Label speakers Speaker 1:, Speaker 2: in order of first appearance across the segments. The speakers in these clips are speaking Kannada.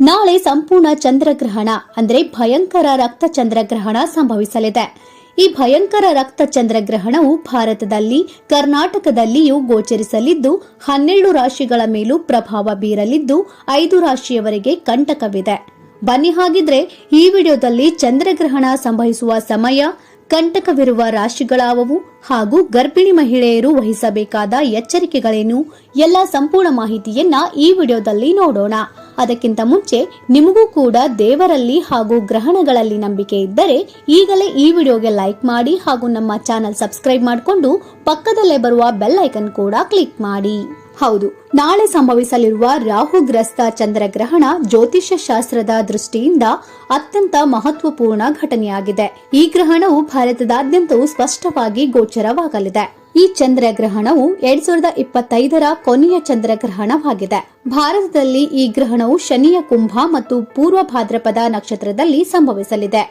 Speaker 1: ನಾಳೆ ಸಂಪೂರ್ಣ ಚಂದ್ರಗ್ರಹಣ, ಅಂದರೆ ಭಯಂಕರ ರಕ್ತ ಚಂದ್ರಗ್ರಹಣ ಸಂಭವಿಸಲಿದೆ. ಈ ಭಯಂಕರ ರಕ್ತ ಚಂದ್ರಗ್ರಹಣವು ಭಾರತದಲ್ಲಿ, ಕರ್ನಾಟಕದಲ್ಲಿಯೂ ಗೋಚರಿಸಲಿದ್ದು, ಹನ್ನೆರಡು ರಾಶಿಗಳ ಮೇಲೂ ಪ್ರಭಾವ ಬೀರಲಿದ್ದು, ಐದು ರಾಶಿಯವರೆಗೆ ಕಂಟಕವಿದೆ. ಬನ್ನಿ ಹಾಗಿದ್ರೆ, ಈ ವಿಡಿಯೋದಲ್ಲಿ ಚಂದ್ರಗ್ರಹಣ ಸಂಭವಿಸುವ ಸಮಯ, ಕಂಟಕವಿರುವ ರಾಶಿಗಳಾವವು, ಹಾಗೂ ಗರ್ಭಿಣಿ ಮಹಿಳೆಯರು ವಹಿಸಬೇಕಾದ ಎಚ್ಚರಿಕೆಗಳೇನು? ಎಲ್ಲ ಸಂಪೂರ್ಣ ಮಾಹಿತಿಯನ್ನ ಈ ವಿಡಿಯೋದಲ್ಲಿ ನೋಡೋಣ. ಅದಕ್ಕಿಂತ ಮುಂಚೆ ನಿಮಗೂ ಕೂಡ ದೇವರಲ್ಲಿ ಹಾಗೂ ಗ್ರಹಣಗಳಲ್ಲಿ ನಂಬಿಕೆ ಇದ್ದರೆ ಈಗಲೇ ಈ ವಿಡಿಯೋಗೆ ಲೈಕ್ ಮಾಡಿ ಹಾಗೂ ನಮ್ಮ ಚಾನೆಲ್ ಸಬ್ಸ್ಕ್ರೈಬ್ ಮಾಡಿಕೊಂಡು ಪಕ್ಕದಲ್ಲೇ ಬರುವ ಬೆಲ್ ಐಕನ್ ಕೂಡ ಕ್ಲಿಕ್ ಮಾಡಿ. ಹೌದು, ನಾಳೆ ಸಂಭವಿಸಲಿರುವ ರಾಹುಗ್ರಸ್ತ ಚಂದ್ರಗ್ರಹಣ ಜ್ಯೋತಿಷ್ಯ ಶಾಸ್ತ್ರದ ದೃಷ್ಟಿಯಿಂದ ಅತ್ಯಂತ ಮಹತ್ವಪೂರ್ಣ ಘಟನೆಯಾಗಿದೆ. ಈ ಗ್ರಹಣವು ಭಾರತದಾದ್ಯಂತವೂ ಸ್ಪಷ್ಟವಾಗಿ ಗೋಚರವಾಗಲಿದೆ. ಈ ಚಂದ್ರಗ್ರಹಣವು ಎರಡ್ ಸಾವಿರದ ಇಪ್ಪತ್ತೈದರ ಕೊನೆಯ ಚಂದ್ರಗ್ರಹಣವಾಗಿದೆ. ಭಾರತದಲ್ಲಿ ಈ ಗ್ರಹಣವು ಶನಿಯ ಕುಂಭ ಮತ್ತು ಪೂರ್ವ ಭಾದ್ರಪದ ನಕ್ಷತ್ರದಲ್ಲಿ ಸಂಭವಿಸಲಿದೆ.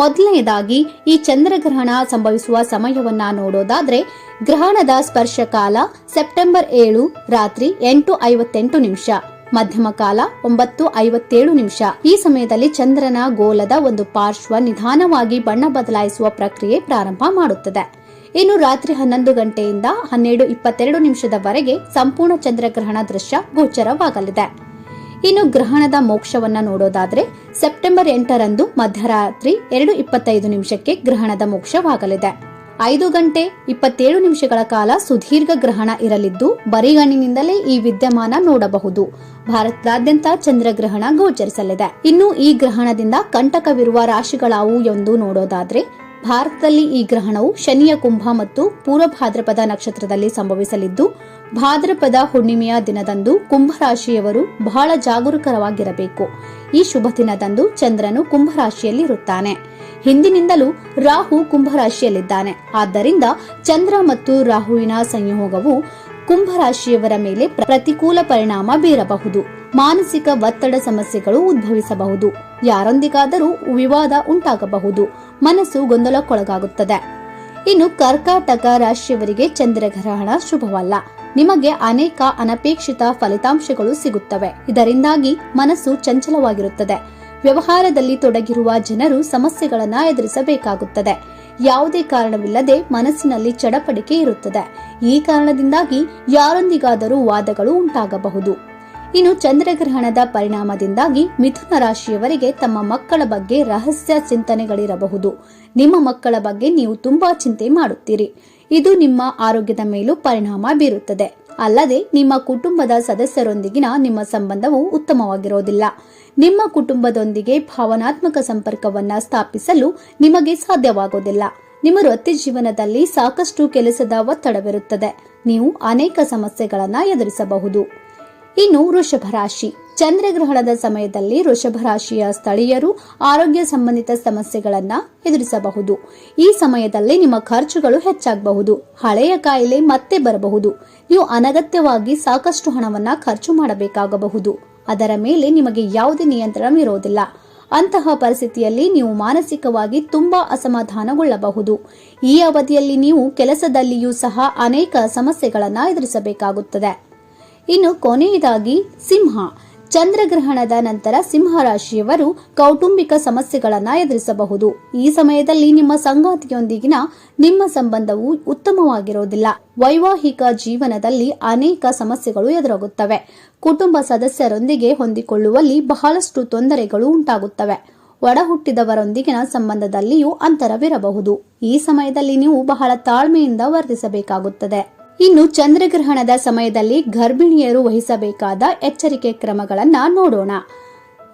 Speaker 1: ಮೊದಲನೆಯದಾಗಿ ಈ ಚಂದ್ರಗ್ರಹಣ ಸಂಭವಿಸುವ ಸಮಯವನ್ನ ನೋಡೋದಾದ್ರೆ ಗ್ರಹಣದ ಸ್ಪರ್ಶಕಾಲ ಸೆಪ್ಟೆಂಬರ್ ಏಳು, ರಾತ್ರಿ ಎಂಟು ಐವತ್ತೆಂಟು ನಿಮಿಷ, ಮಧ್ಯಮ ಕಾಲ ಒಂಬತ್ತು ಐವತ್ತೇಳು ನಿಮಿಷ. ಈ ಸಮಯದಲ್ಲಿ ಚಂದ್ರನ ಗೋಲದ ಒಂದು ಪಾರ್ಶ್ವ ನಿಧಾನವಾಗಿ ಬಣ್ಣ ಬದಲಾಯಿಸುವ ಪ್ರಕ್ರಿಯೆ ಪ್ರಾರಂಭ ಮಾಡುತ್ತದೆ. ಇನ್ನು ರಾತ್ರಿ ಹನ್ನೊಂದು ಗಂಟೆಯಿಂದ ಹನ್ನೆರಡು ಇಪ್ಪತ್ತೆರಡು ನಿಮಿಷದವರೆಗೆ ಸಂಪೂರ್ಣ ಚಂದ್ರಗ್ರಹಣ ದೃಶ್ಯ ಗೋಚರವಾಗಲಿದೆ. ಇನ್ನು ಗ್ರಹಣದ ಮೋಕ್ಷವನ್ನ ನೋಡೋದಾದ್ರೆ ಸೆಪ್ಟೆಂಬರ್ ಎಂಟರಂದು ಮಧ್ಯರಾತ್ರಿ ಎರಡು ಇಪ್ಪತ್ತೈದು ನಿಮಿಷಕ್ಕೆ ಗ್ರಹಣದ ಮೋಕ್ಷವಾಗಲಿದೆ. ಐದು ಗಂಟೆ ಇಪ್ಪತ್ತೇಳು ನಿಮಿಷಗಳ ಕಾಲ ಸುದೀರ್ಘ ಗ್ರಹಣ ಇರಲಿದ್ದು ಬರಿಗಣ್ಣಿನಿಂದಲೇ ಈ ವಿದ್ಯಮಾನ ನೋಡಬಹುದು. ಭಾರತದಾದ್ಯಂತ ಚಂದ್ರಗ್ರಹಣ ಗೋಚರಿಸಲಿದೆ. ಇನ್ನು ಈ ಗ್ರಹಣದಿಂದ ಕಂಟಕವಿರುವ ರಾಶಿಗಳಾವು ಎಂದು ನೋಡೋದಾದ್ರೆ ಭಾರತದಲ್ಲಿ ಈ ಗ್ರಹಣವು ಶನಿಯ ಕುಂಭ ಮತ್ತು ಪೂರ್ವ ಭಾದ್ರಪದ ನಕ್ಷತ್ರದಲ್ಲಿ ಸಂಭವಿಸಲಿದ್ದು, ಭಾದ್ರಪದ ಹುಣ್ಣಿಮೆಯ ದಿನದಂದು ಕುಂಭರಾಶಿಯವರು ಬಹಳ ಜಾಗರೂಕರವಾಗಿರಬೇಕು ಈ ಶುಭ ದಿನದಂದು ಚಂದ್ರನು ಕುಂಭರಾಶಿಯಲ್ಲಿರುತ್ತಾನೆ. ಹಿಂದಿನಿಂದಲೂ ರಾಹು ಕುಂಭರಾಶಿಯಲ್ಲಿದ್ದಾನೆ. ಆದ್ದರಿಂದ ಚಂದ್ರ ಮತ್ತು ರಾಹುವಿನ ಸಂಯೋಗವು ಕುಂಭರಾಶಿಯವರ ಮೇಲೆ ಪ್ರತಿಕೂಲ ಪರಿಣಾಮ ಬೀರಬಹುದು. ಮಾನಸಿಕ ಒತ್ತಡ ಸಮಸ್ಯೆಗಳು ಉದ್ಭವಿಸಬಹುದು. ಯಾರೊಂದಿಗಾದರೂ ವಿವಾದ ಉಂಟಾಗಬಹುದು. ಮನಸ್ಸು ಗೊಂದಲಕ್ಕೊಳಗಾಗುತ್ತದೆ. ಇನ್ನು ಕರ್ಕಾಟಕ ರಾಶಿಯವರಿಗೆ ಚಂದ್ರಗ್ರಹಣ ಶುಭವಲ್ಲ. ನಿಮಗೆ ಅನೇಕ ಅನಪೇಕ್ಷಿತ ಫಲಿತಾಂಶಗಳು ಸಿಗುತ್ತವೆ. ಇದರಿಂದಾಗಿ ಮನಸ್ಸು ಚಂಚಲವಾಗಿರುತ್ತದೆ. ವ್ಯವಹಾರದಲ್ಲಿ ತೊಡಗಿರುವ ಜನರು ಸಮಸ್ಯೆಗಳನ್ನು ಎದುರಿಸಬೇಕಾಗುತ್ತದೆ. ಯಾವುದೇ ಕಾರಣವಿಲ್ಲದೆ ಮನಸ್ಸಿನಲ್ಲಿ ಚಡಪಡಿಕೆ ಇರುತ್ತದೆ. ಈ ಕಾರಣದಿಂದಾಗಿ ಯಾರೊಂದಿಗಾದರೂ ವಾದಗಳು ಉಂಟಾಗಬಹುದು. ಇನ್ನು ಚಂದ್ರಗ್ರಹಣದ ಪರಿಣಾಮದಿಂದಾಗಿ ಮಿಥುನ ರಾಶಿಯವರಿಗೆ ತಮ್ಮ ಮಕ್ಕಳ ಬಗ್ಗೆ ರಹಸ್ಯ ಚಿಂತನೆಗಳಿರಬಹುದು. ನಿಮ್ಮ ಮಕ್ಕಳ ಬಗ್ಗೆ ನೀವು ತುಂಬಾ ಚಿಂತೆ ಮಾಡುತ್ತೀರಿ. ಇದು ನಿಮ್ಮ ಆರೋಗ್ಯದ ಮೇಲೂ ಪರಿಣಾಮ ಬೀರುತ್ತದೆ. ಅಲ್ಲದೆ ನಿಮ್ಮ ಕುಟುಂಬದ ಸದಸ್ಯರೊಂದಿಗಿನ ನಿಮ್ಮ ಸಂಬಂಧವು ಉತ್ತಮವಾಗಿರೋದಿಲ್ಲ. ನಿಮ್ಮ ಕುಟುಂಬದೊಂದಿಗೆ ಭಾವನಾತ್ಮಕ ಸಂಪರ್ಕವನ್ನ ಸ್ಥಾಪಿಸಲು ನಿಮಗೆ ಸಾಧ್ಯವಾಗೋದಿಲ್ಲ. ನಿಮ್ಮ ವೃತ್ತಿ ಜೀವನದಲ್ಲಿ ಸಾಕಷ್ಟು ಕೆಲಸದ ಒತ್ತಡವಿರುತ್ತದೆ. ನೀವು ಅನೇಕ ಸಮಸ್ಯೆಗಳನ್ನ ಎದುರಿಸಬಹುದು. ಇನ್ನು ವೃಷಭ ರಾಶಿ. ಚಂದ್ರಗ್ರಹಣದ ಸಮಯದಲ್ಲಿ ವೃಷಭ ರಾಶಿಯ ಸ್ಥಳೀಯರು ಆರೋಗ್ಯ ಸಂಬಂಧಿತ ಸಮಸ್ಯೆಗಳನ್ನು ಎದುರಿಸಬಹುದು. ಈ ಸಮಯದಲ್ಲಿ ನಿಮ್ಮ ಖರ್ಚುಗಳು ಹೆಚ್ಚಾಗಬಹುದು. ಹಳೆಯ ಕಾಯಿಲೆ ಮತ್ತೆ ಬರಬಹುದು. ನೀವು ಅನಗತ್ಯವಾಗಿ ಸಾಕಷ್ಟು ಹಣವನ್ನ ಖರ್ಚು ಮಾಡಬೇಕಾಗಬಹುದು. ಅದರ ಮೇಲೆ ನಿಮಗೆ ಯಾವುದೇ ನಿಯಂತ್ರಣ ಇರೋದಿಲ್ಲ. ಅಂತಹ ಪರಿಸ್ಥಿತಿಯಲ್ಲಿ ನೀವು ಮಾನಸಿಕವಾಗಿ ತುಂಬಾ ಅಸಮಾಧಾನಗೊಳ್ಳಬಹುದು. ಈ ಅವಧಿಯಲ್ಲಿ ನೀವು ಕೆಲಸದಲ್ಲಿಯೂ ಸಹ ಅನೇಕ ಸಮಸ್ಯೆಗಳನ್ನು ಎದುರಿಸಬೇಕಾಗುತ್ತದೆ. ಇನ್ನು ಕೊನೆಯದಾಗಿ ಸಿಂಹ. ಚಂದ್ರಗ್ರಹಣದ ನಂತರ ಸಿಂಹ ರಾಶಿಯವರು ಕೌಟುಂಬಿಕ ಸಮಸ್ಯೆಗಳನ್ನು ಎದುರಿಸಬಹುದು. ಈ ಸಮಯದಲ್ಲಿ ನಿಮ್ಮ ಸಂಗಾತಿಯೊಂದಿಗಿನ ನಿಮ್ಮ ಸಂಬಂಧವು ಉತ್ತಮವಾಗಿರುವುದಿಲ್ಲ ವೈವಾಹಿಕ ಜೀವನದಲ್ಲಿ ಅನೇಕ ಸಮಸ್ಯೆಗಳು ಎದುರಾಗುತ್ತವೆ. ಕುಟುಂಬ ಸದಸ್ಯರೊಂದಿಗೆ ಹೊಂದಿಕೊಳ್ಳುವಲ್ಲಿ ಬಹಳಷ್ಟು ತೊಂದರೆಗಳು ಉಂಟಾಗುತ್ತವೆ. ಒಡಹುಟ್ಟಿದವರೊಂದಿಗಿನ ಸಂಬಂಧದಲ್ಲಿಯೂ ಅಂತರವಿರಬಹುದು. ಈ ಸಮಯದಲ್ಲಿ ನೀವು ಬಹಳ ತಾಳ್ಮೆಯಿಂದ ವರ್ತಿಸಬೇಕಾಗುತ್ತದೆ. ಇನ್ನು ಚಂದ್ರಗ್ರಹಣದ ಸಮಯದಲ್ಲಿ ಗರ್ಭಿಣಿಯರು ವಹಿಸಬೇಕಾದ ಎಚ್ಚರಿಕೆ ಕ್ರಮಗಳನ್ನ ನೋಡೋಣ.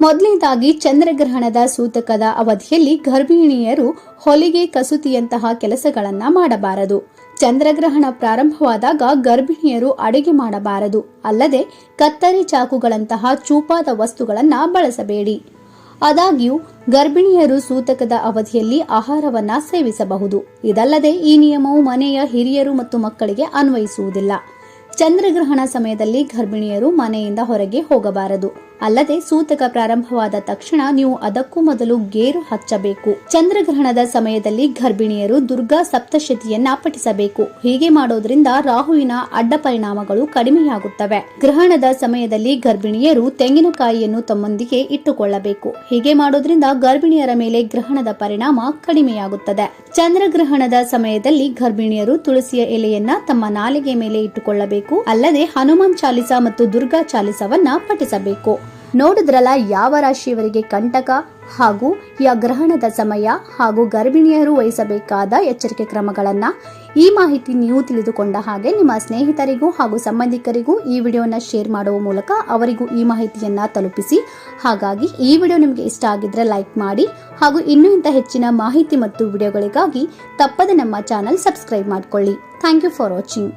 Speaker 1: ಮೊದಲನೇದಾಗಿ ಚಂದ್ರಗ್ರಹಣದ ಸೂತಕದ ಅವಧಿಯಲ್ಲಿ ಗರ್ಭಿಣಿಯರು ಹೊಲಿಗೆ, ಕಸೂತಿಯಂತಹ ಕೆಲಸಗಳನ್ನ ಮಾಡಬಾರದು. ಚಂದ್ರಗ್ರಹಣ ಪ್ರಾರಂಭವಾದಾಗ ಗರ್ಭಿಣಿಯರು ಅಡುಗೆ ಮಾಡಬಾರದು. ಅಲ್ಲದೆ ಕತ್ತರಿ ಚಾಕುಗಳಂತಹ ಚೂಪಾದ ವಸ್ತುಗಳನ್ನ ಬಳಸಬೇಡಿ. ಆದಾಗ್ಯೂ, ಗರ್ಭಿಣಿಯರು ಸೂತಕದ ಅವಧಿಯಲ್ಲಿ ಆಹಾರವನ್ನ ಸೇವಿಸಬಹುದು. ಇದಲ್ಲದೆ, ಈ ನಿಯಮವು ಮನೆಯ ಹಿರಿಯರು ಮತ್ತು ಮಕ್ಕಳಿಗೆ ಅನ್ವಯಿಸುವುದಿಲ್ಲ. ಚಂದ್ರಗ್ರಹಣ ಸಮಯದಲ್ಲಿ ಗರ್ಭಿಣಿಯರು ಮನೆಯಿಂದ ಹೊರಗೆ ಹೋಗಬಾರದು. ಅಲ್ಲದೆ ಸೂತಕ ಪ್ರಾರಂಭವಾದ ತಕ್ಷಣ ನೀವು ಅದಕ್ಕೂ ಮೊದಲು ಗೇರು ಹಚ್ಚಬೇಕು. ಚಂದ್ರಗ್ರಹಣದ ಸಮಯದಲ್ಲಿ ಗರ್ಭಿಣಿಯರು ದುರ್ಗಾ ಸಪ್ತಶತಿಯನ್ನ ಪಠಿಸಬೇಕು. ಹೀಗೆ ಮಾಡೋದ್ರಿಂದ ರಾಹುವಿನ ಅಡ್ಡ ಪರಿಣಾಮಗಳು ಕಡಿಮೆಯಾಗುತ್ತವೆ. ಗ್ರಹಣದ ಸಮಯದಲ್ಲಿ ಗರ್ಭಿಣಿಯರು ತೆಂಗಿನಕಾಯಿಯನ್ನು ತಮ್ಮೊಂದಿಗೆ ಇಟ್ಟುಕೊಳ್ಳಬೇಕು. ಹೀಗೆ ಮಾಡೋದ್ರಿಂದ ಗರ್ಭಿಣಿಯರ ಮೇಲೆ ಗ್ರಹಣದ ಪರಿಣಾಮ ಕಡಿಮೆಯಾಗುತ್ತದೆ. ಚಂದ್ರಗ್ರಹಣದ ಸಮಯದಲ್ಲಿ ಗರ್ಭಿಣಿಯರು ತುಳಸಿಯ ಎಲೆಯನ್ನ ತಮ್ಮ ನಾಲಿಗೆ ಮೇಲೆ ಇಟ್ಟುಕೊಳ್ಳಬೇಕು. ಅಲ್ಲದೆ ಹನುಮಾನ್ ಚಾಲಿಸ ಮತ್ತು ದುರ್ಗಾ ಚಾಲಿಸವನ್ನ ಪಠಿಸಬೇಕು. ನೋಡಿದ್ರಲ್ಲ, ಯಾವ ರಾಶಿಯವರಿಗೆ ಕಂಟಕ ಹಾಗೂ ಈ ಗ್ರಹಣದ ಸಮಯ ಹಾಗೂ ಗರ್ಭಿಣಿಯರು ವಹಿಸಬೇಕಾದ ಎಚ್ಚರಿಕೆ ಕ್ರಮಗಳನ್ನ ಈ ಮಾಹಿತಿ ನೀವು ತಿಳಿದುಕೊಂಡ ಹಾಗೆ ನಿಮ್ಮ ಸ್ನೇಹಿತರಿಗೂ ಹಾಗೂ ಸಂಬಂಧಿಕರಿಗೂ ಈ ವಿಡಿಯೋನ ಶೇರ್ ಮಾಡುವ ಮೂಲಕ ಅವರಿಗೂ ಈ ಮಾಹಿತಿಯನ್ನ ತಲುಪಿಸಿ. ಹಾಗಾಗಿ ಈ ವಿಡಿಯೋ ನಿಮಗೆ ಇಷ್ಟ ಆಗಿದ್ರೆ ಲೈಕ್ ಮಾಡಿ ಹಾಗೂ ಇನ್ನೂ ಇಂಥ ಹೆಚ್ಚಿನ ಮಾಹಿತಿ ಮತ್ತು ವಿಡಿಯೋಗಳಿಗಾಗಿ ತಪ್ಪದೆ ನಮ್ಮ ಚಾನಲ್ ಸಬ್ಸ್ಕ್ರೈಬ್ ಮಾಡಿಕೊಳ್ಳಿ. Thank you for watching.